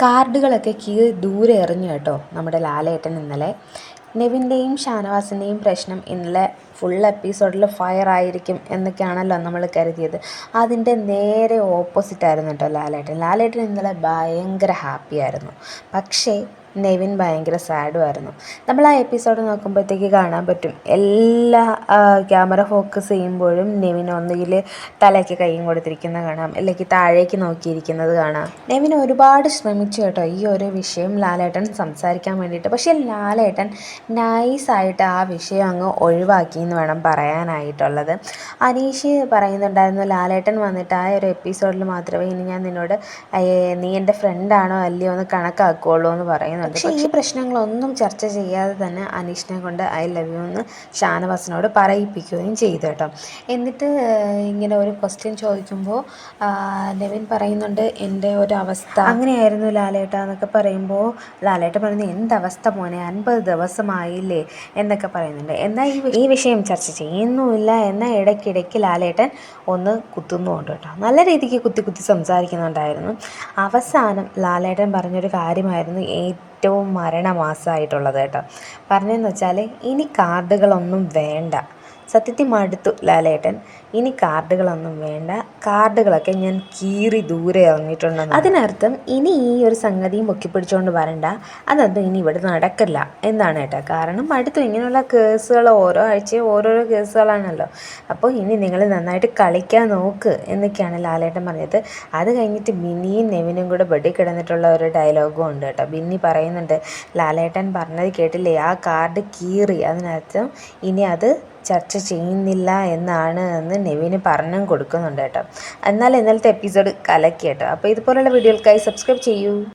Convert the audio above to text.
കാർഡുകളൊക്കെ കീറി ദൂരെ എറിഞ്ഞു കേട്ടോ നമ്മുടെ ലാലേട്ടൻ ഇന്നലെ. നെവിന്റെയും ഷാനവാസിന്റെയും പ്രശ്നം ഇന്നലെ ഫുൾ എപ്പിസോഡിൽ ഫയർ ആയിരിക്കും എന്നൊക്കെയാണല്ലോ നമ്മൾ കരുതിയത്. അതിന്റെ നേരെ ഓപ്പോസിറ്റ് ആയിരുന്നു കേട്ടോ ലാലേട്ടൻ. ലാലേട്ടൻ ഇന്നലെ ഭയങ്കര ഹാപ്പി ആയിരുന്നു. പക്ഷേ നെവിൻ ഭയങ്കര സാഡുമായിരുന്നു നമ്മൾ ആ എപ്പിസോഡ് നോക്കുമ്പോഴത്തേക്ക് കാണാൻ പറ്റും. എല്ലാ ക്യാമറ ഫോക്കസ് ചെയ്യുമ്പോഴും നെവിൻ ഒന്നുകിൽ തലയ്ക്ക് കൈയും കൊടുത്തിരിക്കുന്നത് കാണാം. അല്ലെങ്കിൽ താഴേക്ക് നോക്കിയിരിക്കുന്നത് കാണാം. നെവിൻ ഒരുപാട് ശ്രമിച്ചു കേട്ടോ ഈ ഒരു വിഷയം ലാലേട്ടൻ സംസാരിക്കാൻ വേണ്ടിയിട്ട്. പക്ഷേ ലാലേട്ടൻ നൈസായിട്ട് ആ വിഷയം അങ്ങ് ഒഴിവാക്കി എന്ന് വേണം പറയാനായിട്ടുള്ളത്. അനീഷ് പറയുന്നുണ്ടായിരുന്നു ലാലേട്ടൻ വന്നിട്ട് ആ ഒരു എപ്പിസോഡിൽ മാത്രമേ ഇനി ഞാൻ നിന്നോട് നീ എന്റെ ഫ്രണ്ടാണോ അല്ലയോ എന്ന് കണക്കാക്കുകയുള്ളൂ എന്ന് പറയുന്നു പക്ഷേ ഈ പ്രശ്നങ്ങളൊന്നും ചർച്ച ചെയ്യാതെ തന്നെ അനീഷിനെ കൊണ്ട് ഐ ലവ് യു എന്ന് ഷാനവാസിനോട് പറയിപ്പിക്കുകയും ചെയ്തു കേട്ടോ. എന്നിട്ട് ഇങ്ങനെ ഒരു ക്വസ്റ്റ്യൻ ചോദിക്കുമ്പോൾ ലെവിൻ പറയുന്നുണ്ട് എന്റെ ഒരു അവസ്ഥ അങ്ങനെയായിരുന്നു ലാലേട്ട എന്നൊക്കെ പറയുമ്പോൾ ലാലേട്ട പറയുന്നത് എന്തവസ്ഥ മോനെ അൻപത് ദിവസമായില്ലേ? എന്നൊക്കെ പറയുന്നുണ്ട്. എന്നാൽ ഈ ഈ വിഷയം ചർച്ച ചെയ്യുന്നുമില്ല എന്നാൽ ഇടയ്ക്കിടയ്ക്ക് ലാലേട്ടൻ ഒന്ന് കുത്തുന്നുമുണ്ട് കേട്ടോ. നല്ല രീതിക്ക് കുത്തി കുത്തി സംസാരിക്കുന്നുണ്ടായിരുന്നു. അവസാനം ലാലേട്ടൻ പറഞ്ഞൊരു കാര്യമായിരുന്നു ഏറ്റവും മരണമാസമായിട്ടുള്ളത് കേട്ടോ. പറഞ്ഞതെന്ന് വെച്ചാൽ ഇനി കാർഡുകളൊന്നും വേണ്ട. സത്യത്തിൽ മടുത്തു ലാലേട്ടൻ. ഇനി കാർഡുകളൊന്നും വേണ്ട. കാർഡുകളൊക്കെ ഞാൻ കീറി ദൂരെ ഇറങ്ങിയിട്ടുണ്ടെന്ന്. അതിനർത്ഥം ഇനി ഈ ഒരു സംഗതി പൊക്കിപ്പിടിച്ചുകൊണ്ട് വരണ്ട. അതൊന്നും ഇനി ഇവിടെ നടക്കില്ല. എന്നാണ് കേട്ടോ കാരണം അടുത്ത് ഇങ്ങനെയുള്ള കേസുകൾ ഓരോ ആഴ്ചയും ഓരോരോ കേസുകളാണല്ലോ. അപ്പോൾ ഇനി നിങ്ങൾ നന്നായിട്ട് കളിക്കാൻ നോക്ക് എന്നൊക്കെയാണ് ലാലേട്ടൻ പറഞ്ഞത്. അത് കഴിഞ്ഞിട്ട് ബിന്നിയും നെവിനും കൂടെ ബെഡി കിടന്നിട്ടുള്ള ഒരു ഡയലോഗും ഉണ്ട് കേട്ടോ. ബിന്നി പറയുന്നുണ്ട് ലാലേട്ടൻ പറഞ്ഞത് കേട്ടില്ലേ? ആ കാർഡ് കീറി. അതിനർത്ഥം ഇനി അത് ചർച്ച ചെയ്യുന്നില്ല എന്നാണ് എന്ന് നെവിന് പറഞ്ഞും കൊടുക്കുന്നുണ്ട് കേട്ടോ. എന്നാൽ ഇന്നലത്തെ എപ്പിസോഡ് കലക്കി കേട്ടോ അപ്പോൾ ഇതുപോലുള്ള വീഡിയോകൾക്കായി സബ്സ്ക്രൈബ് ചെയ്യൂ.